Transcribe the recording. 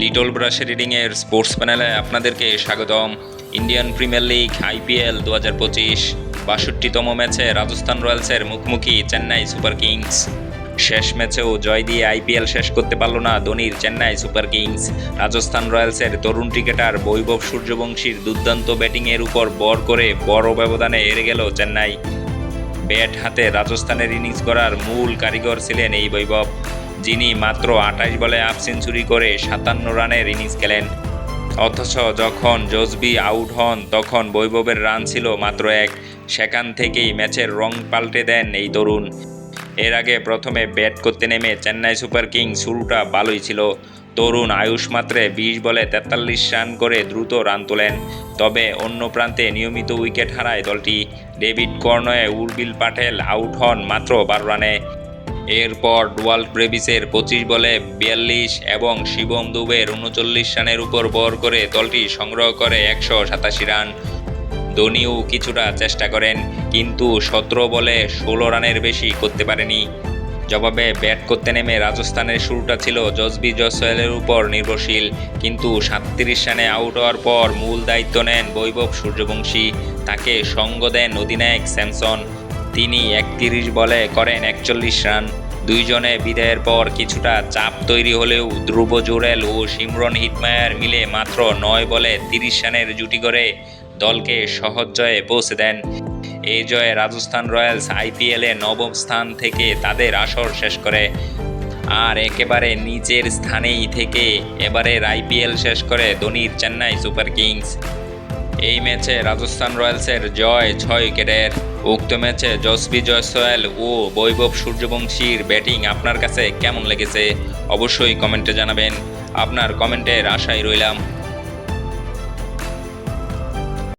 Little brush রিডিংয়ের sports প্যানেলে আপনাদেরকে স্বাগতম। ইন্ডিয়ান প্রিমিয়ার লিগ আইপিএল দু হাজার পঁচিশ, বাষট্টিতম ম্যাচে রাজস্থান রয়্যালসের মুখোমুখি চেন্নাই সুপার কিংস। শেষ ম্যাচেও জয় দিয়ে আইপিএল শেষ করতে পারল না ধোনির চেন্নাই সুপার কিংস। রাজস্থান রয়্যালসের তরুণ ক্রিকেটার বৈভব সূর্যবংশীর দুর্দান্ত ব্যাটিংয়ের উপর বর করে বড় ব্যবধানে হেরে গেল চেন্নাই। ব্যাট হাতে রাজস্থানের ইনিংস করার মূল কারিগর ছিলেন এই বৈভব। যিনি মাত্র আঠাশ বলে হাফ সেঞ্চুরি করে সাতান্ন রানের ইনিংস খেলেন। অথচ যখন জসবি আউট হন, তখন বৈভবের রান ছিল মাত্র এক। সেখান থেকেই ম্যাচের রং পাল্টে দেন এই তরুণ। এর আগে প্রথমে ব্যাট করতে নেমে চেন্নাই সুপার কিংস শুরুটা ভালোই ছিল। তরুণ আয়ুষ মাত্রে বিশ বলে তেতাল্লিশ রান করে দ্রুত রান তোলেন। তবে অন্য প্রান্তে নিয়মিত উইকেট হারায় দলটি। ডেভিড কর্নয়ে উর্বিল পাটেল আউট হন মাত্র বারো রানে। এরপর ডুয়াল্ট ব্রেভিসের পঁচিশ বলে বিয়াল্লিশ এবং শিবম দুবের উনচল্লিশ রানের উপর বর করে দলটি সংগ্রহ করে একশো সাতাশি রান। ধোনিও কিছুটা চেষ্টা করেন, কিন্তু সতেরো বলে ষোলো রানের বেশি করতে পারেনি। জবাবে ব্যাট করতে নেমে রাজস্থানের শুরুটা ছিল জসবি জসওয়ালের উপর নির্ভরশীল, কিন্তু সাতত্রিশ রানে আউট হওয়ার পর মূল দায়িত্ব নেন বৈভব সূর্যবংশী। তাকে সঙ্গ দেন অধিনায়ক স্যামসন। তিনি একত্রিশ বলে করেন একচল্লিশ রান। দুইজনে বিদায়ের পর কিছুটা চাপ তৈরি হলেও ধ্রুব জোরেল ও সিমরন হিটমায়ার মিলে মাত্র নয় বলে তিরিশ রানের জুটি করে দলকে সহজ জয়ে পৌঁছে দেন। এই জয়ে রাজস্থান রয়্যালস আইপিএলে নবম স্থান থেকে তাদের আসর শেষ করে। আর একেবারে নিচের স্থানেই থেকে এবারের আইপিএল শেষ করে ধোনির চেন্নাই সুপার কিংস। এই ম্যাচে রাজস্থান রয়্যালসের জয় ছয় উইকেটের। উক্ত ম্যাচে জসবি জয়সোয়াল ও বৈভব সূর্যবংশীর ব্যাটিং আপনার কাছে কেমন লেগেছে? অবশ্যই কমেন্টে জানাবেন। আপনার কমেন্টের আশায় রইলাম।